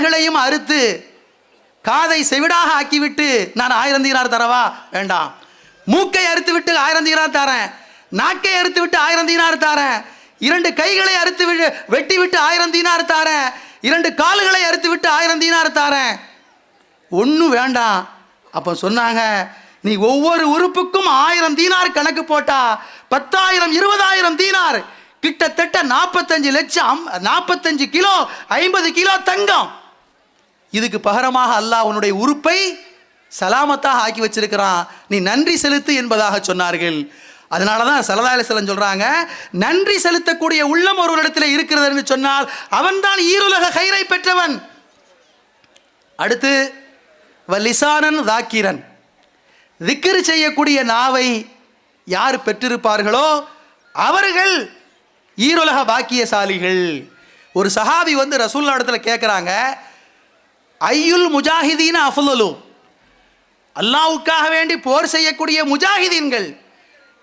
கண்களையும் அறுத்து காதை செவிடாக ஆக்கிவிட்டு நான் ஆயிரம் தீனார் தரவா? வேண்டாம். மூக்கை அறுத்து விட்டு ஆயிரம் தீனார் தரேன். நாக்கை அறுத்து விட்டு ஆயிரம் தீனார் தரேன். இரண்டு கைகளை அறுத்து விட்டு வெட்டி விட்டு ஆயிரம் தீனார் தரேன். இரண்டு கால்களை அறுத்து விட்டு ஆயிரம் தீனார் தரேன். ஒன்றும் வேண்டாம். அப்போ சொன்னாங்க நீ ஒவ்வொரு உறுப்புக்கும் ஆயிரம் தீனார் கணக்கு போட்டா பத்தாயிரம் இருபதாயிரம் தீனார். கிட்டத்தட்ட நாற்பத்தஞ்சு லட்சம் நாற்பத்தஞ்சு கிலோ ஐம்பது கிலோ தங்கம். இதுக்கு பகரமாக அல்லாஹ் உன்னுடைய உறுப்பை சலாமத்தாக ஆக்கி வச்சிருக்கிறான். நீ நன்றி செலுத்து என்பதாக சொன்னார்கள். அதனால தான் சலதாயில செலன் சொல்கிறாங்க நன்றி செலுத்தக்கூடிய உள்ளம் ஒருவரிடத்தில் இருக்கிறது என்று சொன்னால் அவன்தான் ஈருலக கயிறை பெற்றவன். அடுத்து வலிசானன் தாக்கிரன். திக்ரு செய்யக்கூடிய நாவை யார் பெற்றிருப்பார்களோ அவர்கள் ஈருலக பாக்கியசாலிகள். ஒரு சஹாபி வந்து ரசூல்லா இடத்துல கேட்குறாங்க ஐயுல் முஜாஹிதீன் அஃலலு அல்லாவுக்காக வேண்டி போர் செய்யக்கூடிய முஜாஹிதீன்கள்.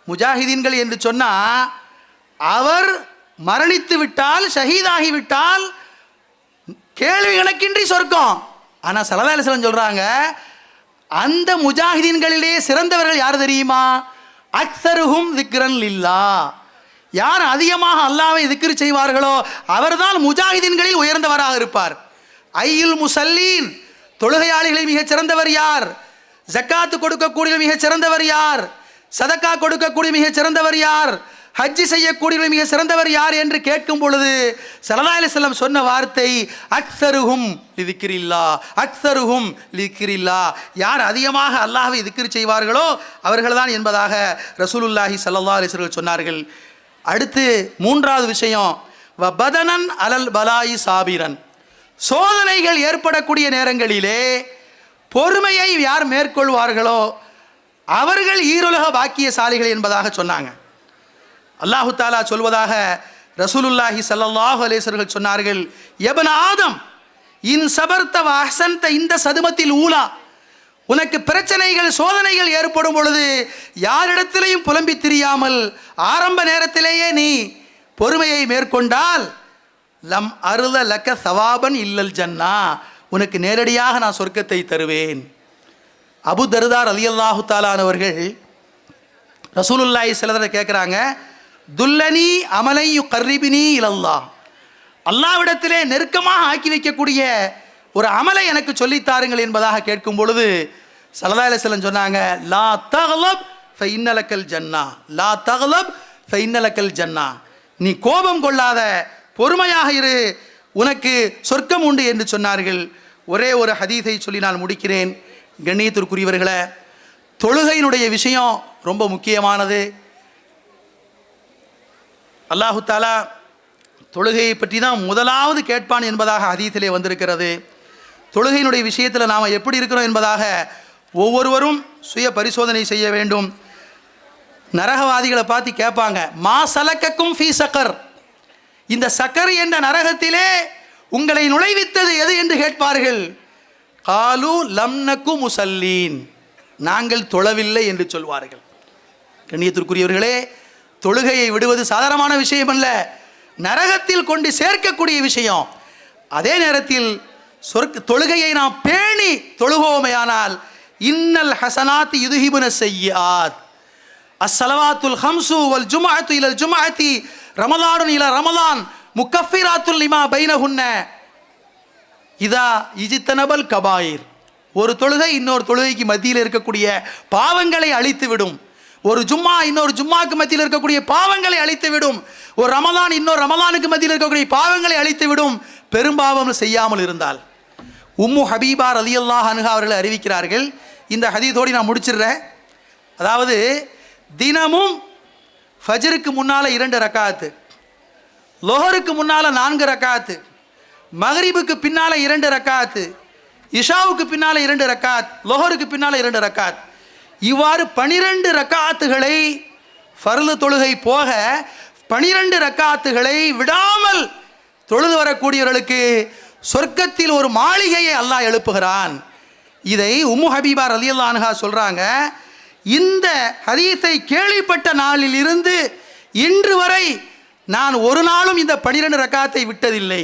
முஜாஹிதீன்கள் என்று சொன்னால் அவர் மரணித்து விட்டால் ஷஹீதாகிவிட்டால் கேள்வி கணக்கின்றி சொர்க்கம். ஆனால் சலதாலிசலம் சொல்கிறாங்க அந்த முஜாஹிதீன்களிலே சிறந்தவர்கள் யார் தெரியுமா? அக்சருகும் திக்ரன் லில்லா. யார் அதிகமாக அல்லாவை திக்ரு செய்வார்களோ அவர்தான் முஜாஹிதீன்களில் உயர்ந்தவராக இருப்பார். ஐயுல் முசல்லீன். தொழுகையாளிகளில் மிகச் சிறந்தவர் யார்? ஜக்காத்து கொடுக்கக்கூடிய மிகச் சிறந்தவர் யார்? சதக்கா கொடுக்கக்கூடிய மிகச் சிறந்தவர் யார்? ஹஜ்ஜி செய்யக்கூடிய மிக சிறந்தவர் யார் என்று கேட்கும் பொழுது சலதாலி செல்லம் சொன்ன வார்த்தை அக்சருகும் லிதிக்கிரில்லா அக்சருகும் லிதிக்கிரில்லா யார் அதிகமாக அல்லாஹை திக்ரு செய்வார்களோ அவர்கள்தான் என்பதாக ரசூலுல்லாஹி சல்லா அலிஸ்வர்கள் சொன்னார்கள். அடுத்து மூன்றாவது விஷயம் வ பதனன் அலல் பலாயி சாபிரன். சோதனைகள் ஏற்படக்கூடிய நேரங்களிலே பொறுமையை யார் மேற்கொள்வார்களோ அவர்கள் ஈருலக பாக்கியசாலிகள் என்பதாக சொன்னாங்க. அல்லாஹு தாலா சொல்வதாக ரசூலுல்லாஹி சல்லாஹு அலேசர்கள் சொன்னார்கள் எபன் ஆதம் இன் சபர்த்த வசந்த இந்த சதுமத்தில் ஊலா உனக்கு பிரச்சனைகள் சோதனைகள் ஏற்படும் பொழுது யாரிடத்திலையும் புலம்பி திரியாமல் ஆரம்ப நேரத்திலேயே நீ பொறுமையை மேற்கொண்டால் லம் அருத லக்க சவாபன் இல்லல் ஜன்னா. உனக்கு நேரடியாக நான் சொர்க்கத்தை தருவேன். அபு தருதார் அலி அல்லாஹு தாலானவர்கள் ரசூலுல்லாய் சிலதரை கேட்குறாங்க துல்லனி அமலையு கர்ரிபினி இலல்லா அல்லாவிடத்திலே நெருக்கமாக ஆக்கி வைக்கக்கூடிய ஒரு அமலை எனக்கு சொல்லித்தாருங்கள் என்பதாக கேட்கும் பொழுது சல்லா அலிஸ்லம் சொன்னாங்க லா தகலப் ஃபைன்னலக்கல் ஜன்னா. லா தகலப் ஃபைன்னலக்கல் ஜன்னா. நீ கோபம் கொள்ளாத பொறுமையாக இரு. உனக்கு சொர்க்கம் உண்டு என்று சொன்னார்கள். ஒரே ஒரு ஹதீஸை சொல்லி நான் முடிக்கிறேன். கண்ணியத்திற்குரியவர்களை தொழுகையினுடைய விஷயம் ரொம்ப முக்கியமானது. அல்லாஹு தாலா தொழுகையை பற்றி தான் முதலாவது கேட்பான் என்பதாக ஹதீஸிலே வந்திருக்கிறது. தொழுகையினுடைய விஷயத்தில் நாம் எப்படி இருக்கிறோம் என்பதாக ஒவ்வொருவரும் சுய பரிசோதனை செய்ய வேண்டும். நரகவாதிகளை பார்த்து கேட்பாங்க மா சலக்கக்கும் ஃபீ சக்கர். இந்த சக்கரை என்ற நரகத்திலே உங்களை நுழைவித்தது எது என்று கேட்பார்கள்? காலு லம்னக்கு முசல்லீன். நாங்கள் தொழவில்லை என்று சொல்வார்கள். கண்ணியத்திற்குரியவர்களே தொழுகையை விடுவது சாதாரணமான விஷயம் அல்ல. நரகத்தில் கொண்டு சேர்க்கக்கூடிய விஷயம். அதே நேரத்தில் சொர்க்க தொழுகையை நாம் பேணி தொழுகோமையானால் இன்னல் ஹசனாத் யுதுஹிபுன செய்யாத் அஸ்ஸலவாத்துல் ஹம்சு வல் ஜுமாத்து இலல் ஜுமாத்தி ரமதானு இல ரமலான் முக்கஃபிராத்துல் லிமா பைனஹுன்ன. இதா இஜித்தனபல் கபாயிர். ஒரு தொழுகை இன்னொரு தொழுகைக்கு மத்தியில் இருக்கக்கூடிய பாவங்களை அழித்து விடும் ஒரு ஜும்மா இன்னொரு ஜும்மாக்கு மத்தியில் இருக்கக்கூடிய பாவங்களை அழித்து விடும் ஒரு ரமலான் இன்னொரு ரமலானுக்கு மத்தியில் இருக்கக்கூடிய பாவங்களை அழித்து விடும் பெரும்பாவம் செய்யாமல் இருந்தால். உம்மு ஹபீபா ரலியல்லாஹ் அனுகா அவர்கள் அறிவிக்கிறார்கள். இந்த ஹதீதோடு நான் முடிச்சிடுறேன். அதாவது தினமும் ஃபஜருக்கு முன்னால் இரண்டு ரக்காத்து. லோஹருக்கு முன்னால் நான்கு ரக்காத்து. மகரிபுக்கு பின்னால் இரண்டு ரக்காத்து. இஷாவுக்கு பின்னால் இரண்டு ரக்காத். லோஹருக்கு பின்னால் இரண்டு ரக்காத். இவ்வாறு பனிரெண்டு ரக்காத்துகளை ஃபர்லு தொழுகை போக பனிரெண்டு ரக்காத்துகளை விடாமல் தொழுது வரக்கூடியவர்களுக்கு சொர்க்கத்தில் ஒரு மாளிகையை அல்லாஹ் எழுப்புகிறான். இதை உம்மு ஹபீபா ரலியல்லா அன்ஹா சொல்கிறாங்க இந்த ஹதீஸை கேள்விப்பட்ட நாளில் இருந்து இன்று வரை நான் ஒரு நாளும் இந்த பனிரெண்டு ரக்காத்தை விட்டதில்லை.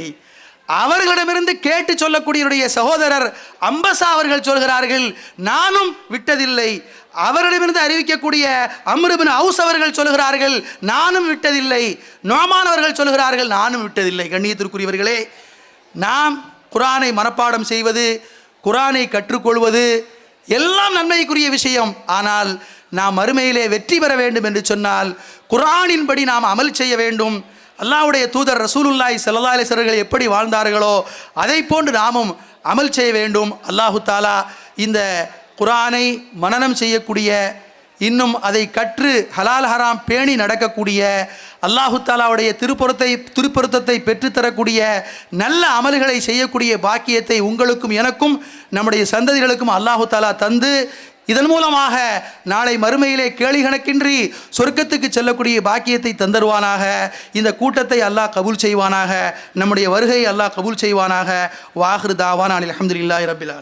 அவர்களிடமிருந்து கேட்டு சொல்லக்கூடியவருடைய சகோதரர் அம்பசா அவர்கள் சொல்கிறார்கள் நானும் விட்டதில்லை. அவரிடமிருந்து அறிவிக்கக்கூடிய அம்ருபின் ஹவுஸ் அவர்கள் சொல்கிறார்கள் நானும் விட்டதில்லை. நோமான் அவர்கள் சொல்கிறார்கள் நானும் விட்டதில்லை. கண்ணியத்திற்குரியவர்களே நாம் குரானை மனப்பாடம் செய்வது குரானை கற்றுக்கொள்வது எல்லாம் நன்மைக்குரிய விஷயம். ஆனால் நாம் மறுமையிலே வெற்றி பெற வேண்டும் என்று சொன்னால் குரானின்படி நாம் அமல் செய்ய வேண்டும். அல்லாவுடைய தூதர் ரசூலுல்லாய் ஸல்லல்லாஹு அலைஹி எப்படி வாழ்ந்தார்களோ அதை போன்று நாமும் அமல் செய்ய வேண்டும். அல்லாஹு தாலா இந்த குரானை மனனம் செய்யக்கூடிய இன்னும் அதை கற்று ஹலால் ஹராம் பேணி நடக்கக்கூடிய அல்லாஹு தாலாவுடைய திருப்பொருத்தை திருப்பொருத்தத்தை பெற்றுத்தரக்கூடிய நல்ல அமல்களை செய்யக்கூடிய பாக்கியத்தை உங்களுக்கும் எனக்கும் நம்முடைய சந்ததிகளுக்கும் அல்லாஹு தாலா தந்து இதன் மூலமாக நாளை மறுமையிலே கேலி கணக்கின்றி சொர்க்கத்துக்கு செல்லக்கூடிய பாக்கியத்தை தந்தருவானாக. இந்த கூட்டத்தை அல்லாஹ் கபூல் செய்வானாக. நம்முடைய வருகையை அல்லாஹ் கபூல் செய்வானாக. வாஹிரு தாவான் அலி அஹமதுல்லாஹி ரபில்